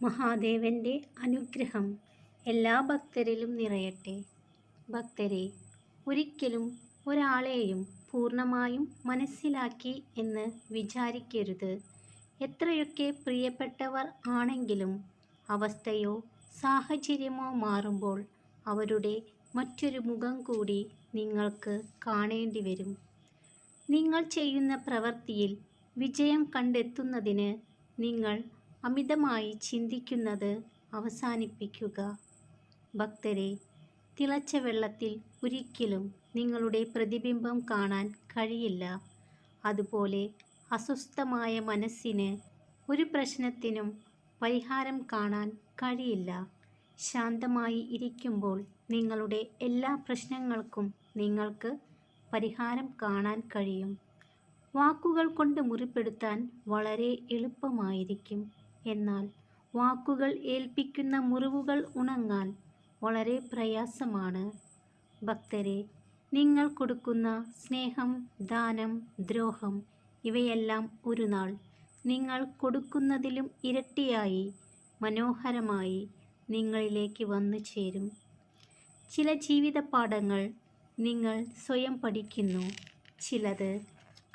മഹാദേവന്റെ അനുഗ്രഹം എല്ലാ ഭക്തരിലും നിറയട്ടെ. ഭക്തരെ ഒരിക്കലും ഒരാളെയും പൂർണമായും മനസ്സിലാക്കി എന്ന് വിചാരിക്കരുത്. എത്രയൊക്കെ പ്രിയപ്പെട്ടവർ ആണെങ്കിലും അവസ്ഥയോ സാഹചര്യമോ മാറുമ്പോൾ അവരുടെ മറ്റൊരു മുഖം കൂടി നിങ്ങൾക്ക് കാണേണ്ടി വരും. നിങ്ങൾ ചെയ്യുന്ന പ്രവൃത്തിയിൽ വിജയം കണ്ടെത്തുന്നതിന് നിങ്ങൾ അമിതമായി ചിന്തിക്കുന്നത് അവസാനിപ്പിക്കുക. ഭക്തരെ തിളച്ച വെള്ളത്തിൽ ഒരിക്കലും നിങ്ങളുടെ പ്രതിബിംബം കാണാൻ കഴിയില്ല. അതുപോലെ അസ്വസ്ഥമായ മനസ്സിന് ഒരു പ്രശ്നത്തിനും പരിഹാരം കാണാൻ കഴിയില്ല. ശാന്തമായി ഇരിക്കുമ്പോൾ നിങ്ങളുടെ എല്ലാ പ്രശ്നങ്ങൾക്കും നിങ്ങൾക്ക് പരിഹാരം കാണാൻ കഴിയും. വാക്കുകൾ കൊണ്ട് മുറിപ്പെടുത്താൻ വളരെ എളുപ്പമായിരിക്കും. എന്നാൽ വാക്കുകൾ ഏൽപ്പിക്കുന്ന മുറിവുകൾ ഉണങ്ങാൻ വളരെ പ്രയാസമാണ്. ഭക്തരെ നിങ്ങൾ കൊടുക്കുന്ന സ്നേഹം ദാനം ദ്രോഹം ഇവയെല്ലാം ഒരു നാൾ നിങ്ങൾ കൊടുക്കുന്നതിലും ഇരട്ടിയായി മനോഹരമായി നിങ്ങളിലേക്ക് വന്നു ചേരും. ചില ജീവിത പാഠങ്ങൾ നിങ്ങൾ സ്വയം പഠിക്കുന്നു ചിലത്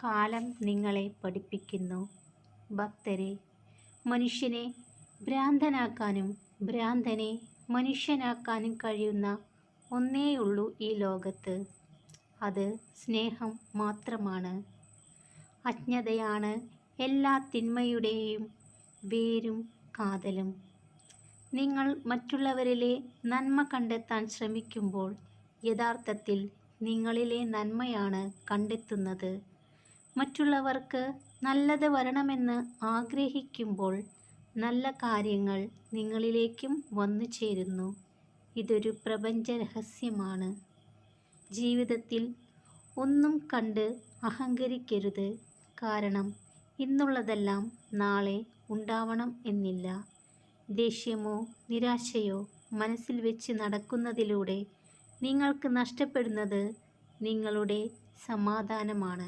കാലം നിങ്ങളെ പഠിപ്പിക്കുന്നു. ഭക്തരെ മനുഷ്യനെ ഭ്രാന്തനാക്കാനും ഭ്രാന്തനെ മനുഷ്യനാക്കാനും കഴിയുന്ന ഒന്നേയുള്ളൂ ഈ ലോകത്ത്. അത് സ്നേഹം മാത്രമാണ്. അജ്ഞതയാണ് എല്ലാ തിന്മയുടെയും വേരും കാതലും. നിങ്ങൾ മറ്റുള്ളവരിലെ നന്മ കണ്ടെത്താൻ ശ്രമിക്കുമ്പോൾ യഥാർത്ഥത്തിൽ നിങ്ങളിലെ നന്മയാണ് കണ്ടെത്തുന്നത്. മറ്റുള്ളവർക്ക് നല്ലത് വരണമെന്ന് ആഗ്രഹിക്കുമ്പോൾ നല്ല കാര്യങ്ങൾ നിങ്ങളിലേക്കും വന്നു ചേരുന്നു. ഇതൊരു പ്രപഞ്ച രഹസ്യമാണ്. ജീവിതത്തിൽ ഒന്നും കണ്ട് അഹങ്കരിക്കരുത്. കാരണം ഇന്നുള്ളതെല്ലാം നാളെ ഉണ്ടാവണം എന്നില്ല. ദേഷ്യമോ നിരാശയോ മനസ്സിൽ വെച്ച് നടക്കുന്നതിലൂടെ നിങ്ങൾക്ക് നഷ്ടപ്പെടുന്നത് നിങ്ങളുടെ സമാധാനമാണ്.